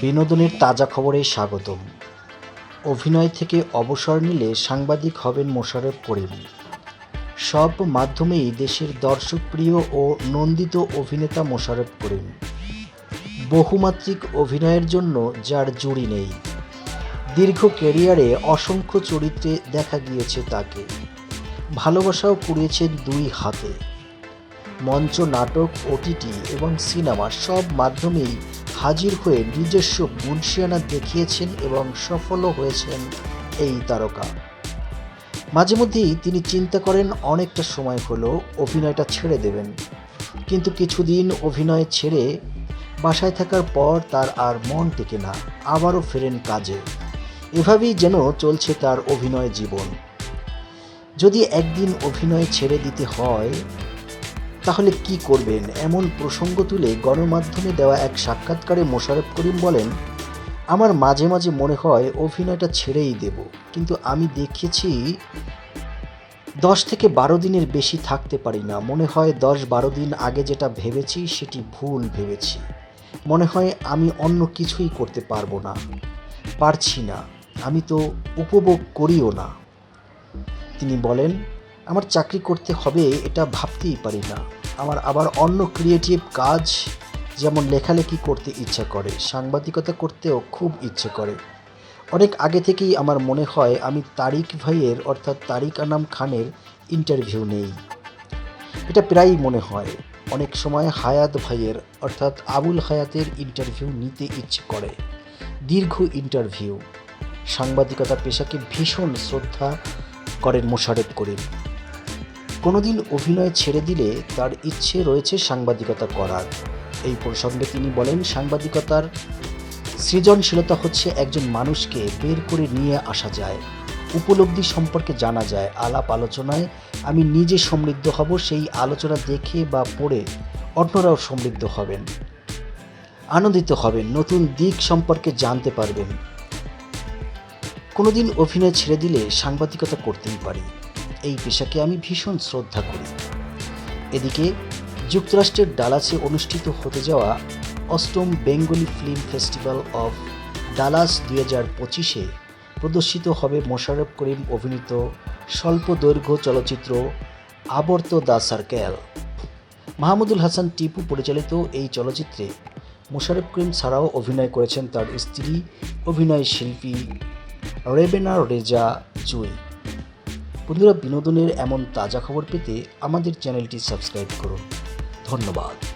বিনোদনের তাজা খবরে স্বাগতম। অভিনয় থেকে অবসর নিলে সাংবাদিক হবেন মোশাররফ করিম। সব মাধ্যমেই দেশের দর্শকপ্রিয় ও নন্দিত অভিনেতা মোশাররফ করিম। বহুমাত্রিক অভিনয়ের জন্য যার জুড়ি নেই। দীর্ঘ ক্যারিয়ারে অসংখ্য চরিত্রে দেখা গিয়েছে তাকে। ভালোবাসাও কুড়িয়েছেন দুই হাতে। মঞ্চ, নাটক ওটিটি এবং সিনেমা সব মাধ্যমেই হাজির হয়ে নিজস্ব বুনশিয়ানা দেখিয়েছেন এবং সফলও হয়েছেন এই তারকা। মাঝে মধ্যেই তিনি চিন্তা করেন, অনেকটা সময় হলো অভিনয়টা ছেড়ে দেবেন। কিন্তু কিছুদিন অভিনয় ছেড়ে বাসায় থাকার পর তার আর মন টেকে না, আবারও ফেরেন কাজে। এভাবেই যেন চলছে তার অভিনয় জীবন। যদি একদিন অভিনয় ছেড়ে দিতে হয় তাহলে কি করবেন? এমন প্রসঙ্গ তুলে গণমাধ্যমে দেওয়া এক সাক্ষাৎকারে মোশাররফ করিম বলেন, আমার মাঝে মাঝে মনে হয় অভিনয়টা ছেড়েই দেব, কিন্তু আমি দেখেছি দশ থেকে বারো দিনের বেশি থাকতে পারি না। মনে হয় দশ বারো দিন আগে যেটা ভেবেছি সেটি ভুল ভেবেছি। মনে হয় আমি অন্য কিছুই করতে পারব না, পারছি না। আমি তো উপভোগ করিও না। তিনি বলেন আমার চাকরি করতে হবে এটা ভাবতেই পারি না। আমার আবার অন্য ক্রিয়েটিভ কাজ, যেমন লেখালেখি করতে ইচ্ছা করে, সাংবাদিকতা করতেও খুব ইচ্ছে করে। অনেক আগে থেকেই আমার মনে হয় আমি তারিক ভাইয়ের অর্থাৎ তারিক আনাম খানের ইন্টারভিউ নেই। এটা প্রায়ই মনে হয়, অনেক সময় হায়াত ভাইয়ের অর্থাৎ আবুল হায়াতের ইন্টারভিউ নিতে ইচ্ছে করে। দীর্ঘ ইন্টারভিউ সাংবাদিকতা পেশাকে ভীষণ শ্রদ্ধা করেন মোশাররফ করিম। কোনোদিন অভিনয় ছেড়ে দিলে তার ইচ্ছে রয়েছে সাংবাদিকতা করার। এই প্রসঙ্গে তিনি বলেন, সাংবাদিকতার সৃজনশীলতা হচ্ছে একজন মানুষকে বের করে নিয়ে আসা যায়, উপলব্ধি সম্পর্কে জানা যায়। আলাপ আলোচনায় আমি নিজে সমৃদ্ধ হব, সেই আলোচনা দেখে বা পড়ে অন্যরাও সমৃদ্ধ হবেন, আনন্দিত হবেন, নতুন দিক সম্পর্কে জানতে পারবেন। কোনোদিন অভিনয় ছেড়ে দিলে সাংবাদিকতা করতেই পারি। এই পেশাকে আমি ভীষণ শ্রদ্ধা করি। এদিকে যুক্তরাষ্ট্রের ডালাসে অনুষ্ঠিত হতে যাওয়া অষ্টম Bengali film festival of Dallas দুই হাজার পঁচিশে প্রদর্শিত হবে মোশাররফ করিম অভিনীত স্বল্প দৈর্ঘ্য চলচ্চিত্র আবর্ত দ্য সার্কেল। মাহমুদুল হাসান টিপু পরিচালিত এই চলচ্চিত্রে মোশারফ করিম ছাড়াও অভিনয় করেছেন তার স্ত্রী, অভিনয় শিল্পী রেবেনা রেজা জুই। বন্ধুরা বিনোদনের এমন তাজা খবর পেতে আমাদের চ্যানেলটি সাবস্ক্রাইব করুন। ধন্যবাদ।